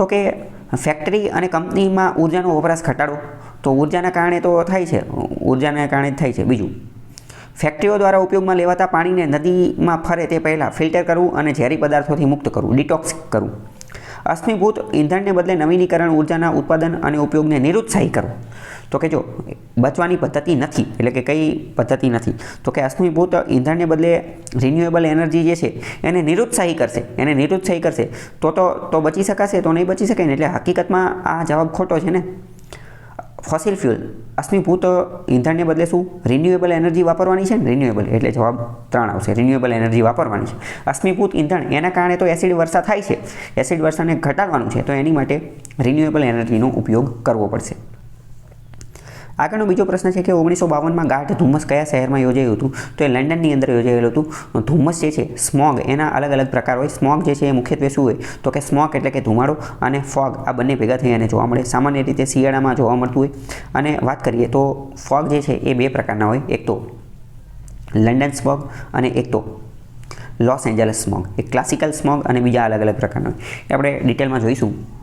તો કે ફેક્ટરી અને કંપનીમાં ઉર્જાનો વપરાશ ઘટાડો તો ઉર્જાના કારણે તો થાય છે. ઉર્જાના કારણે જ થાય છે. બીજું ફેક્ટરીઓ દ્વારા ઉપયોગમાં લેવાતા પાણીને નદીમાં ફરે તે પહેલાં ફિલ્ટર કરવું અને ઝેરી પદાર્થોથી મુક્ત કરવું ડિટોક્સ કરવું. અશ્મિભૂત ઈંધણને બદલે નવીનીકરણ ઉર્જાના ઉત્પાદન અને ઉપયોગને નિરુત્સાહી કરવું. તો કે જો, બચવાની પદ્ધતિ નથી, એટલે કે કઈ પદ્ધતિ નથી. તો કે અશ્મિભૂત ઈંધણને બદલે રિન્યુએબલ એનર્જી જે છે, એને નિરુત્સાહી કરશે, એને નિરુત્સાહી કરશે. તો તો તો બચી શકાશે, તો નહીં બચી શકાય ને? એટલે હકીકતમાં આ જવાબ ખોટો છે ને? ફોસિલ ફ્યુલ અશ્મિભૂત ઈંધણને બદલે શું? રિન્યુએબલ એનર્જી વાપરવાની છે ને? રિન્યુએબલ એટલે જવાબ ત્રણ આવશે. રિન્યુએબલ એનર્જી વાપરવાની છે. અશ્મિભૂત ઈંધણ, એના કારણે તો એસિડ વર્ષા થાય છે. એસિડ વર્ષાને ઘટાડવાનું છે, તો એની માટે રિન્યુએબલ એનર્જીનો ઉપયોગ કરવો પડશે. આગળનો બીજો પ્રશ્ન છે કે ઓગણીસો બાવનમાં ગાઢ ધુમ્મસ કયા શહેરમાં યોજાયું હતું? તો એ લંડનની અંદર યોજાયેલું હતું. ધુમ્મસ જે છે, સ્મોગ, એના અલગ અલગ પ્રકાર હોય. સ્મોગ જે છે, એ મુખ્યત્વે શું હોય? તો કે સ્મોગ એટલે કે ધુમાડો અને ફોગ આ બંને ભેગા થઈ અને જોવા મળે. સામાન્ય રીતે શિયાળામાં જોવા મળતું હોય. અને વાત કરીએ તો ફોગ જે છે, એ બે પ્રકારના હોય. એક તો લંડન સ્મોગ અને એક તો લોસ એન્જલસ સ્મોગ. એક ક્લાસિકલ સ્મોગ અને બીજા અલગ અલગ પ્રકારના હોય. એ આપણે ડિટેલમાં જોઈશું.